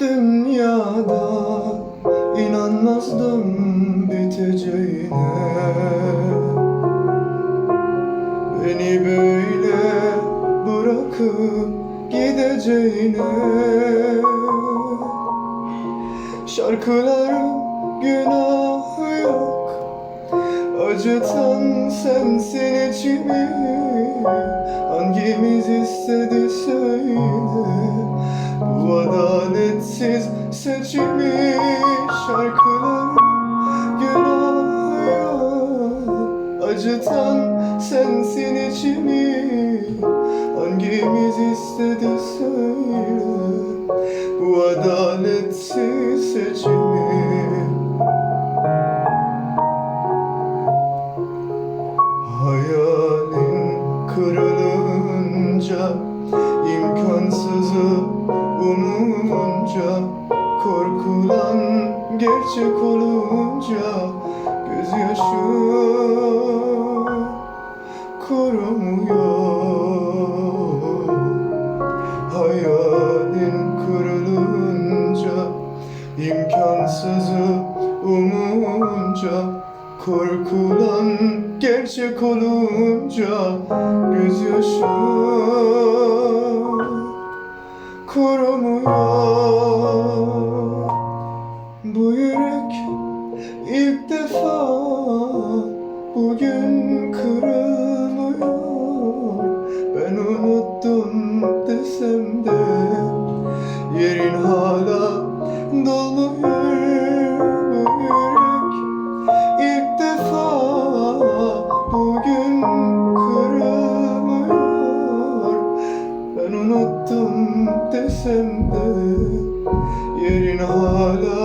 dünyada inanmazdım biteceğine. Beni böyle bırakıp gideceğine. Şarkılarım günah yok. Acıtan sensin içimi. Hangimiz istedi söyle. Bu adaletsiz seçimi. Şarkıların günahı yok Acıtan sensin içimi. Hangimiz istedi söyle. Bu adaletsiz seçimi Hayalin kırılınca imkansızı umunca Korkulan gerçek olunca Gözyaşı kurumuyor. Hayalin kırılınca imkansızı umunca Korkulan gerçek olunca Gözyaşı kurumuyor Bu yürek ilk defa bugün kırılmıyor Ben unuttum Unuttum desem de yerin hala